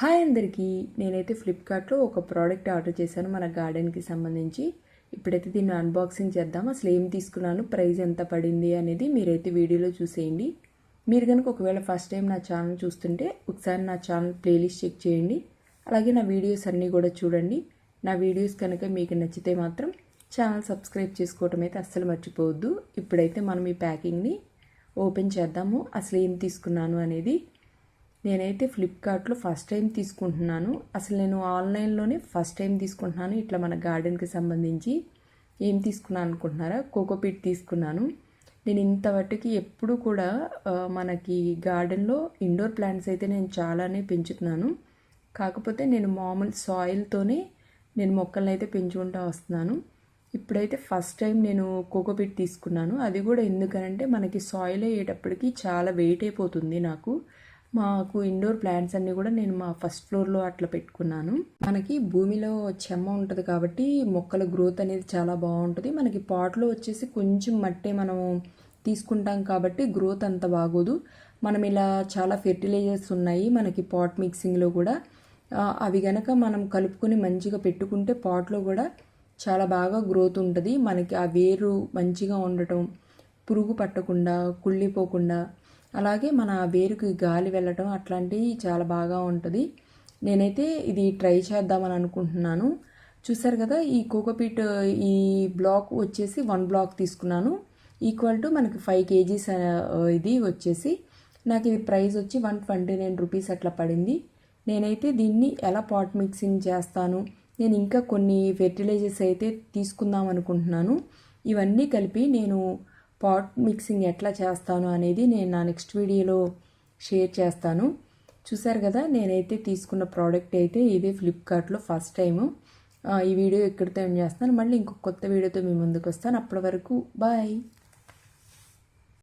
Hi అందరికీ. నేనైతే ఫ్లిప్కార్ట్లో ఒక ప్రోడక్ట్ ఆర్డర్ చేశాను మన గార్డెన్కి సంబంధించి. ఇప్పుడైతే దీన్ని అన్బాక్సింగ్ చేద్దాం. అసలు ఏం తీసుకున్నాను ప్రైస్ ఎంత పడింది అనేది మీరైతే వీడియోలో చూసేయండి. మీరు కనుక ఒకవేళ ఫస్ట్ టైం నా ఛానల్ చూస్తుంటే ఒకసారి నా ఛానల్ ప్లేలిస్ట్ చెక్ చేయండి. అలాగే నా వీడియోస్ అన్నీ కూడా చూడండి. నా వీడియోస్ కనుక మీకు నచ్చితే మాత్రం ఛానల్ సబ్స్క్రైబ్ చేసుకోవటం అయితే అస్సలు మర్చిపోవద్దు. ఇప్పుడైతే మనం ఈ ప్యాకింగ్ని ఓపెన్ చేద్దాము. అసలు ఏం తీసుకున్నాను అనేది నేనైతే ఫ్లిప్కార్ట్లో ఫస్ట్ టైం తీసుకుంటున్నాను. అసలు నేను ఆన్లైన్లోనే ఫస్ట్ టైం తీసుకుంటున్నాను. ఇట్లా మన గార్డెన్కి సంబంధించి ఏం తీసుకున్నాను అనుకుంటున్నారా? కోకోపీట్ తీసుకున్నాను. నేను ఇంతవరకు ఎప్పుడు కూడా మనకి గార్డెన్లో ఇండోర్ ప్లాంట్స్ అయితే నేను చాలానే పెంచుతున్నాను. కాకపోతే నేను మామూలు సాయిల్తోనే నేను మొక్కలను అయితే పెంచుకుంటూ వస్తున్నాను. ఇప్పుడైతే ఫస్ట్ టైం నేను కోకోపీట్ తీసుకున్నాను. అది కూడా ఎందుకనంటే మనకి సాయిల్ అయ్యేటప్పటికి చాలా వెయిట్ అయిపోతుంది నాకు. మాకు ఇండోర్ ప్లాంట్స్ అన్నీ కూడా నేను మా ఫస్ట్ ఫ్లోర్లో అట్లా పెట్టుకున్నాను. మనకి భూమిలో చెమ్మ ఉంటుంది కాబట్టి మొక్కల గ్రోత్ అనేది చాలా బాగుంటుంది. మనకి పాట్లో వచ్చేసి కొంచెం మట్టే మనము తీసుకుంటాం కాబట్టి గ్రోత్ అంత బాగోదు. మనం ఇలా చాలా ఫెర్టిలైజర్స్ ఉన్నాయి మనకి పాట్ మిక్సింగ్లో కూడా. అవి గనక మనం కలుపుకొని మంచిగా పెట్టుకుంటే పాట్లో కూడా చాలా బాగా గ్రోత్ ఉంటుంది. మనకి ఆ వేరు మంచిగా ఉండటం పురుగు పట్టకుండా కుళ్ళిపోకుండా అలాగే మన వేరుకి గాలి వెళ్ళటం అట్లాంటివి చాలా బాగా ఉంటుంది. నేనైతే ఇది ట్రై చేద్దామని అనుకుంటున్నాను. చూసారు కదా ఈ కోకోపీట్ ఈ బ్లాక్ వచ్చేసి వన్ బ్లాక్ తీసుకున్నాను. ఈక్వల్ టు మనకి ఫైవ్ కేజీస్ ఇది వచ్చేసి. నాకు ఇది ప్రైస్ వచ్చి వన్ ట్వంటీ నైన్ రూపీస్ అట్లా పడింది. నేనైతే దీన్ని ఎలా పాట్ మిక్సింగ్ చేస్తాను నేను ఇంకా కొన్ని ఫెర్టిలైజర్స్ అయితే తీసుకుందాం అనుకుంటున్నాను. ఇవన్నీ కలిపి నేను పాట్ మిక్సింగ్ ఎట్లా చేస్తాను అనేది నేను నా నెక్స్ట్ వీడియోలో షేర్ చేస్తాను. చూసారు కదా నేనైతే తీసుకున్న ప్రోడక్ట్ అయితే ఇదే ఫ్లిప్కార్ట్లో ఫస్ట్ టైము. ఈ వీడియో ఇక్కడితో ఏం చేస్తాను. మళ్ళీ ఇంకొక కొత్త వీడియోతో మీ ముందుకు వస్తాను. అప్పటి వరకు బాయ్.